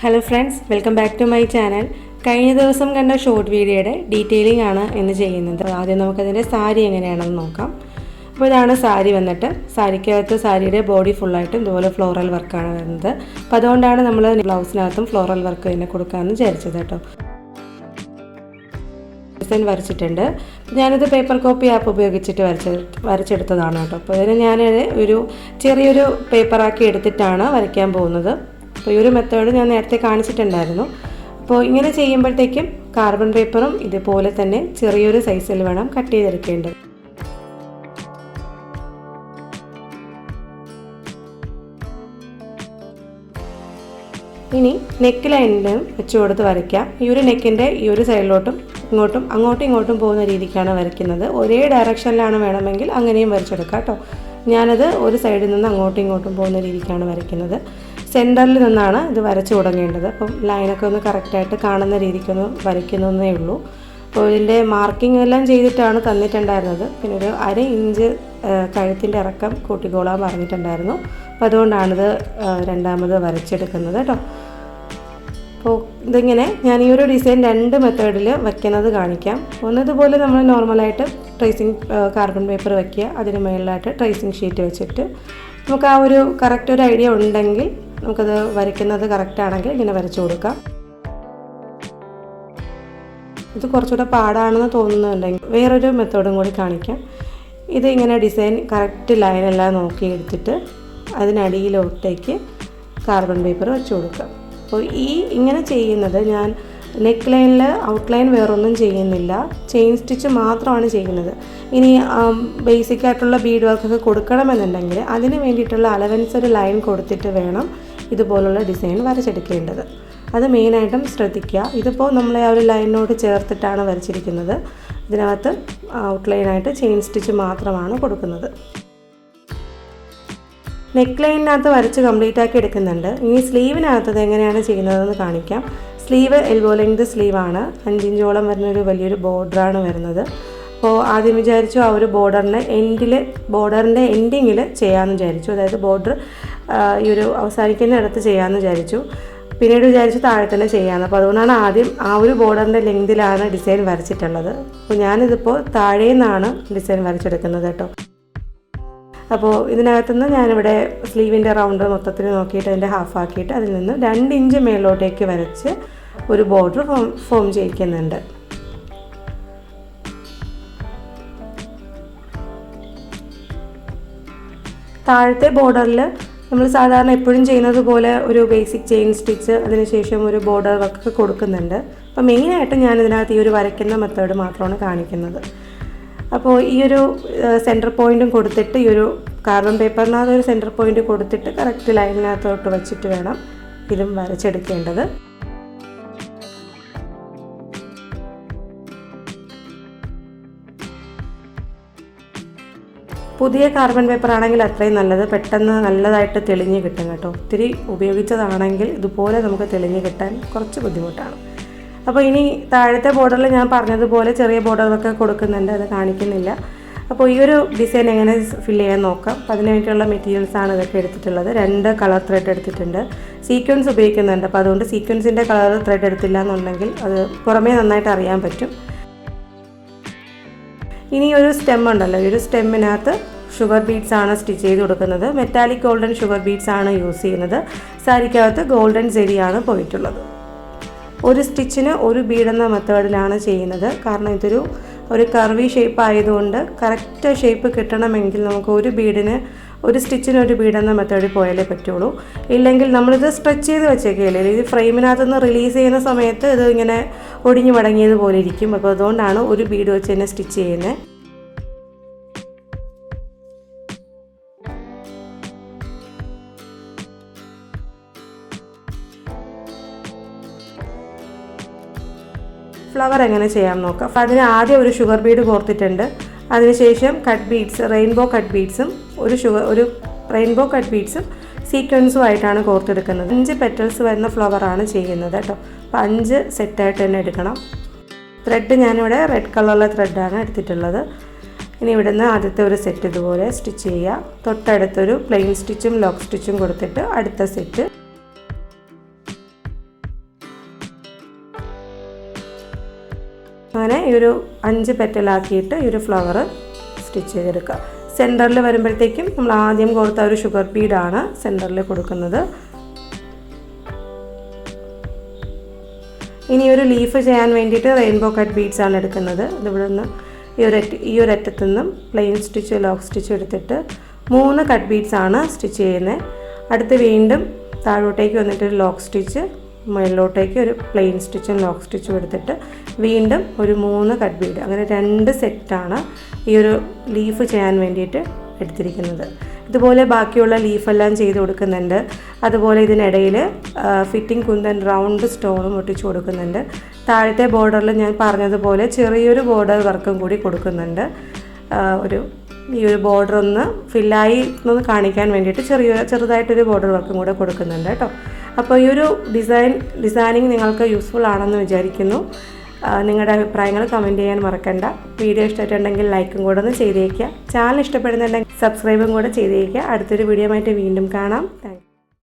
Hello friends welcome back to my channel കഴിഞ്ഞ ദിവസം കണ്ട ഷോർട്ട് വീഡിയോയുടെ ഡീറ്റെയിലിംഗ് ആണ് ഇന്ന് ചെയ്യുന്നത്. ആദ്യം നമുക്കതിന്റെ സാരി എങ്ങനെയാണെന്ന് നോക്കാം. അപ്പോൾ ഇതാണ് സാരി വന്നിട്ട്. സാരിക്കകത്ത് സാരിയുടെ ബോഡി ഫുള്ളായിട്ടും ഇതുപോലെ ഫ്ലോറൽ വർക്കാണ് വരുന്നത്. അപ്പോൾ അതുകൊണ്ടാണ് നമ്മൾ ബ്ലൗസിനകത്തും ഫ്ലോറൽ വർക്ക് തന്നെ കൊടുക്കാമെന്ന് വിചാരിച്ചത് കേട്ടോ. ഡിസൈൻ വരച്ചിട്ടുണ്ട്. ഞാനിത് പേപ്പർ കോപ്പി ആപ്പ് ഉപയോഗിച്ചിട്ട് വരച്ച വരച്ചെടുത്തതാണ് കേട്ടോ. അപ്പോൾ ഇതിന് ഞാൻ ഒരു ചെറിയൊരു പേപ്പറാക്കി എടുത്തിട്ടാണ് വരയ്ക്കാൻ പോകുന്നത്. അപ്പോൾ ഈ ഒരു മെത്തേഡ് ഞാൻ നേരത്തെ കാണിച്ചിട്ടുണ്ടായിരുന്നു. അപ്പോൾ ഇങ്ങനെ ചെയ്യുമ്പോഴത്തേക്കും കാർബൺ പേപ്പറും ഇതുപോലെ തന്നെ ചെറിയൊരു സൈസിൽ വേണം കട്ട് ചെയ്തെടുക്കേണ്ടത്. ഇനി നെക്ക് ലൈനിലും വെച്ച് കൊടുത്ത് വരയ്ക്കാം. ഈ ഒരു നെക്കിന്റെ ഈ ഒരു സൈഡിലോട്ടും ഇങ്ങോട്ടും അങ്ങോട്ടും ഇങ്ങോട്ടും പോകുന്ന രീതിക്കാണ് വരയ്ക്കുന്നത്. ഒരേ ഡയറക്ഷനിലാണ് വേണമെങ്കിൽ അങ്ങനെയും വരച്ചെടുക്കാം കേട്ടോ. ഞാനത് ഒരു സൈഡിൽ നിന്ന് അങ്ങോട്ടും ഇങ്ങോട്ടും പോകുന്ന രീതിക്കാണ് വരയ്ക്കുന്നത്. സെന്ററിൽ നിന്നാണ് ഇത് വരച്ചു തുടങ്ങേണ്ടത്. അപ്പം ലൈനൊക്കെ ഒന്ന് കറക്റ്റായിട്ട് കാണുന്ന രീതിക്കൊന്ന് വരയ്ക്കുന്നതേ ഉള്ളൂ. അപ്പോൾ ഇതിന്റെ മാർക്കിംഗ് എല്ലാം ചെയ്തിട്ടാണ് തന്നിട്ടുണ്ടായിരുന്നത്. പിന്നെ ഒരു അര ഇഞ്ച് കഴുത്തിന്റെ ഇറക്കം കൂട്ടിക്കോളാൻ പറഞ്ഞിട്ടുണ്ടായിരുന്നു. അപ്പോൾ അതുകൊണ്ടാണിത് രണ്ടാമത് വരച്ചെടുക്കുന്നത് കേട്ടോ അപ്പോൾ ഇതിങ്ങനെ ഞാൻ ഈ ഒരു ഡിസൈൻ രണ്ട് മെത്തേഡിൽ വയ്ക്കുന്നത് കാണിക്കാം. ഒന്നതുപോലെ നമ്മൾ നോർമലായിട്ട് ട്രേസിങ് കാർബൺ പേപ്പർ വയ്ക്കുക അതിന് മുകളിലായിട്ട് ട്രേസിങ് ഷീറ്റ് വെച്ചിട്ട് നമുക്ക് ആ ഒരു കറക്റ്റ് ഒരു ഐഡിയ ഉണ്ടെങ്കിൽ നമുക്കത് വരയ്ക്കുന്നത് കറക്റ്റ് ആണെങ്കിൽ ഇങ്ങനെ വരച്ചു കൊടുക്കാം. ഇത് കുറച്ചുകൂടെ പാടാണെന്ന് തോന്നുന്നുണ്ടെങ്കിൽ വേറൊരു മെത്തേഡും കൂടി കാണിക്കാം. ഇത് ഇങ്ങനെ ഡിസൈൻ കറക്റ്റ് ലൈനെല്ലാം നോക്കി എടുത്തിട്ട് അതിനടിയിലോട്ടേക്ക് കാർബൺ പേപ്പർ വെച്ച് കൊടുക്കാം. അപ്പോൾ ഈ ഇങ്ങനെ ചെയ്യുന്നത് ഞാൻ നെക്ക് ലൈനിൽ ഔട്ട്ലൈൻ വേറൊന്നും ചെയ്യുന്നില്ല. ചെയിൻ സ്റ്റിച്ച് മാത്രമാണ് ചെയ്യുന്നത്. ഇനി ബേസിക് ആയിട്ടുള്ള ബീഡ് വർക്കൊക്കെ കൊടുക്കണമെന്നുണ്ടെങ്കിൽ അതിന് വേണ്ടിയിട്ടുള്ള അലവൻസ് ഒരു ലൈൻ കൊടുത്തിട്ട് വേണം ഇതുപോലുള്ള ഡിസൈൻ വരച്ചെടുക്കേണ്ടത്. അത് മെയിനായിട്ടും ശ്രദ്ധിക്കുക. ഇതിപ്പോൾ നമ്മൾ ആ ഒരു ലൈനിനോട് ചേർത്തിട്ടാണ് വരച്ചിരിക്കുന്നത്. ഇതിനകത്ത് ഔട്ട്ലൈനായിട്ട് ചെയിൻ സ്റ്റിച്ച് മാത്രമാണ് കൊടുക്കുന്നത്. നെക്ക് ലൈനിനകത്ത് വരച്ച് കംപ്ലീറ്റ് ആക്കി എടുക്കുന്നുണ്ട്. ഇനി സ്ലീവിനകത്ത് എങ്ങനെയാണ് ചെയ്യുന്നതെന്ന് കാണിക്കാം. സ്ലീവ് എൽബോ ലെങ്ത് സ്ലീവാണ്. അഞ്ചിഞ്ചോളം വരുന്നൊരു വലിയൊരു ബോർഡറാണ് വരുന്നത്. അപ്പോൾ ആദ്യം വിചാരിച്ചു ആ ഒരു ബോർഡറിന്റെ എൻഡിൽ ബോർഡറിന്റെ എൻഡിങ്ങിൽ ചെയ്യാമെന്ന് വിചാരിച്ചു. അതായത് ബോർഡർ ഈ ഒരു അവസാനിക്കുന്ന ഇടത്ത് ചെയ്യാമെന്ന് വിചാരിച്ചു. പിന്നീട് വിചാരിച്ചു താഴെ തന്നെ ചെയ്യാമെന്ന് അപ്പോൾ അതുകൊണ്ടാണ് ആദ്യം ആ ഒരു ബോർഡറിന്റെ ലെങ്തിലാണ് ഡിസൈൻ വരച്ചിട്ടുള്ളത്. അപ്പോൾ ഞാനിതിപ്പോൾ താഴേന്നാണ് ഡിസൈൻ വരച്ചെടുക്കുന്നത് കേട്ടോ. അപ്പോൾ ഇതിനകത്തുനിന്ന് ഞാനിവിടെ സ്ലീവിന്റെ റൗണ്ട് മൊത്തത്തിൽ നോക്കിയിട്ട് അതിന്റെ ഹാഫ് ആക്കിയിട്ട് അതിൽ നിന്ന് രണ്ട് ഇഞ്ച് മേലോട്ടേക്ക് വരച്ച് ഒരു ബോർഡർ ഫോം ഫോം ചെയ്യിക്കുന്നുണ്ട്. താഴത്തെ ബോർഡറിൽ നമ്മൾ സാധാരണ എപ്പോഴും ചെയ്യുന്നത് പോലെ ഒരു ബേസിക് ചെയിൻ സ്റ്റിച്ച് അതിനുശേഷം ഒരു ബോർഡർ വർക്ക് കൊടുക്കുന്നുണ്ട്. അപ്പോൾ മെയിനായിട്ട് ഞാൻ ഇതിനകത്ത് ഈ ഒരു വരയ്ക്കുന്ന മെത്തേഡ് മാത്രമാണ് കാണിക്കുന്നത്. അപ്പോൾ ഈ ഒരു സെന്റർ പോയിന്റും കൊടുത്തിട്ട് ഈ ഒരു കാർബൺ പേപ്പറിനകത്ത് ഒരു സെന്റർ പോയിന്റ് കൊടുത്തിട്ട് കറക്റ്റ് ലൈനിനകത്തോട്ട് വെച്ചിട്ട് വേണം ഇതും വരച്ചെടുക്കേണ്ടത്. പുതിയ കാർബൺ പേപ്പർ ആണെങ്കിൽ അത്രയും നല്ലത്. പെട്ടെന്ന് നല്ലതായിട്ട് തെളിഞ്ഞ് കിട്ടും കേട്ടോ. ഒത്തിരി ഉപയോഗിച്ചതാണെങ്കിൽ ഇതുപോലെ നമുക്ക് തെളിഞ്ഞ് കിട്ടാൻ കുറച്ച് ബുദ്ധിമുട്ടാണ്. അപ്പോൾ ഇനി താഴത്തെ ബോർഡറിൽ ഞാൻ പറഞ്ഞതുപോലെ ചെറിയ ബോർഡറൊക്കെ കൊടുക്കുന്നുണ്ട് അത് കാണിക്കുന്നില്ല. അപ്പോൾ ഈ ഒരു ഡിസൈൻ എങ്ങനെ ഫില്ല് ചെയ്യാൻ നോക്കാം? അപ്പോൾ അതിന് വേണ്ടിയുള്ള മെറ്റീരിയൽസാണ് ഇതൊക്കെ എടുത്തിട്ടുള്ളത്. രണ്ട് കളർ ത്രെഡ് എടുത്തിട്ടുണ്ട്. സീക്വൻസ് ഉപയോഗിക്കുന്നുണ്ട്. അപ്പോൾ അതുകൊണ്ട് സീക്വൻസിന്റെ കളർ ത്രെഡ് എടുത്തില്ല എന്നുണ്ടെങ്കിൽ അത് പുറമേ നന്നായിട്ട് അറിയാൻ പറ്റും. ഇനി ഒരു സ്റ്റെം ഉണ്ടല്ലോ. ഈ ഒരു സ്റ്റെമ്മിനകത്ത് ഷുഗർ ബീഡ്സ് ആണ് സ്റ്റിച്ച് ചെയ്ത് കൊടുക്കുന്നത്. മെറ്റാലിക് ഗോൾഡൻ ഷുഗർ ബീഡ്സ് ആണ് യൂസ് ചെയ്യുന്നത്. സാരിക്കകത്ത് ഗോൾഡൻ സെരിയാണ് പോയിട്ടുള്ളത്. ഒരു സ്റ്റിച്ചിന് ഒരു ബീഡ് എന്ന മെത്തേഡിലാണ് ചെയ്യുന്നത്. കാരണം ഇതൊരു ഒരു കർവി ഷേപ്പ് ആയതുകൊണ്ട് കറക്റ്റ് ഷേപ്പ് കിട്ടണമെങ്കിൽ നമുക്ക് ഒരു ബീഡിന് ഒരു സ്റ്റിച്ചിന് ഒരു ബീഡ് എന്ന മെത്തേഡിൽ പോയാലേ പറ്റുള്ളൂ. ഇല്ലെങ്കിൽ നമ്മളിത് സ്ട്രെച്ച് ചെയ്ത് വെച്ചേക്കില്ലേ ഇത് ഫ്രെയിമിനകത്ത് നിന്ന് റിലീസ് ചെയ്യുന്ന സമയത്ത് ഇത് ഇങ്ങനെ ഒടിഞ്ഞു മടങ്ങിയതുപോലെ ഇരിക്കും. അപ്പോൾ അതുകൊണ്ടാണ് ഒരു ബീഡ് വെച്ച് തന്നെ സ്റ്റിച്ച് ചെയ്യുന്നത്. ഫ്ലവർ എങ്ങനെ ചെയ്യാം നോക്കാം. അപ്പോൾ അതിന് ആദ്യം ഒരു ഷുഗർ ബീഡ് കോർത്തിട്ടുണ്ട്. അതിനുശേഷം കട്ട് ബീഡ്സ് റെയിൻബോ കട്ട് ബീഡ്സും ഒരു ഷുഗർ ഒരു റെയിൻബോ കട്ട് ബീഡ്സും സീക്വൻസും ആയിട്ടാണ് കോർത്തെടുക്കുന്നത്. അഞ്ച് പെറ്റൽസ് വരുന്ന ഫ്ലവറാണ് ചെയ്യുന്നത് കേട്ടോ. അപ്പോൾ അഞ്ച് സെറ്റായിട്ട് തന്നെ എടുക്കണം. ത്രെഡ് ഞാനിവിടെ റെഡ് കളറിലെ ത്രെഡാണ് എടുത്തിട്ടുള്ളത്. ഇനി ഇവിടുന്ന് ആദ്യത്തെ ഒരു സെറ്റ് ഇതുപോലെ സ്റ്റിച്ച് ചെയ്യുക. തൊട്ടടുത്തൊരു പ്ലെയിൻ സ്റ്റിച്ചും ലോക്ക് സ്റ്റിച്ചും കൊടുത്തിട്ട് അടുത്ത സെറ്റ് അങ്ങനെ ഈ ഒരു അഞ്ച് പെറ്റലാക്കിയിട്ട് ഈ ഒരു ഫ്ലവർ സ്റ്റിച്ച് ചെയ്തെടുക്കുക. സെന്ററിൽ വരുമ്പോഴത്തേക്കും നമ്മൾ ആദ്യം കൊടുത്ത ഒരു ഷുഗർ ബീഡാണ് സെന്ററിൽ കൊടുക്കുന്നത്. ഇനി ഒരു ലീഫ് ചെയ്യാൻ വേണ്ടിയിട്ട് റെയിൻബോ കട്ട് ബീഡ്സ് ആണ് എടുക്കുന്നത്. ഇതിവിടെ നിന്ന് ഈ ഒരു ഈ ഒരു അറ്റത്തു നിന്നും പ്ലെയിൻ സ്റ്റിച്ച് ലോക്ക് സ്റ്റിച്ച് എടുത്തിട്ട് മൂന്ന് കട്ട് ബീഡ്സ് ആണ് സ്റ്റിച്ച് ചെയ്യുന്നത്. അടുത്ത് വീണ്ടും താഴോട്ടേക്ക് വന്നിട്ട് ലോക്ക് സ്റ്റിച്ച് മുകളിലോട്ടേക്ക് ഒരു പ്ലെയിൻ സ്റ്റിച്ചും ലോക്ക് സ്റ്റിച്ചും എടുത്തിട്ട് വീണ്ടും ഒരു മൂന്ന് കട്ട് ബീഡ് അങ്ങനെ രണ്ട് സെറ്റാണ് ഈ ഒരു ലീഫ് ചെയ്യാൻ വേണ്ടിയിട്ട് എടുത്തിരിക്കുന്നത്. ഇതുപോലെ ബാക്കിയുള്ള ലീഫെല്ലാം ചെയ്ത് കൊടുക്കുന്നുണ്ട്. അതുപോലെ ഇതിനിടയിൽ ഫിറ്റിംഗ് കുന്തൻ റൗണ്ട് സ്റ്റോണും ഒട്ടിച്ചു കൊടുക്കുന്നുണ്ട്. താഴത്തെ ബോർഡറിൽ ഞാൻ പറഞ്ഞതുപോലെ ചെറിയൊരു ബോർഡർ വർക്കും കൂടി കൊടുക്കുന്നുണ്ട്. ഒരു ഈ ഒരു ബോർഡർ ഒന്ന് ഫില്ലായി ഒന്ന് കാണിക്കാൻ വേണ്ടിയിട്ട് ചെറിയ ചെറുതായിട്ടൊരു ബോർഡർ വർക്കും കൂടെ കൊടുക്കുന്നുണ്ട് കേട്ടോ. അപ്പോൾ ഈ ഒരു ഡിസൈൻ ഡിസൈനിങ് നിങ്ങൾക്ക് യൂസ്ഫുൾ ആണെന്ന് വിചാരിക്കുന്നു. നിങ്ങളുടെ അഭിപ്രായങ്ങൾ കമന്റ് ചെയ്യാൻ മറക്കണ്ട. വീഡിയോ ഇഷ്ടമായിട്ടുണ്ടെങ്കിൽ ലൈക്കും കൂടെ ഒന്ന് ചെയ്തേക്കുക. ചാനൽ ഇഷ്ടപ്പെടുന്നുണ്ടെങ്കിൽ സബ്സ്ക്രൈബും കൂടെ ചെയ്തേക്കുക. അടുത്തൊരു വീഡിയോ ആയിട്ട് വീണ്ടും കാണാം.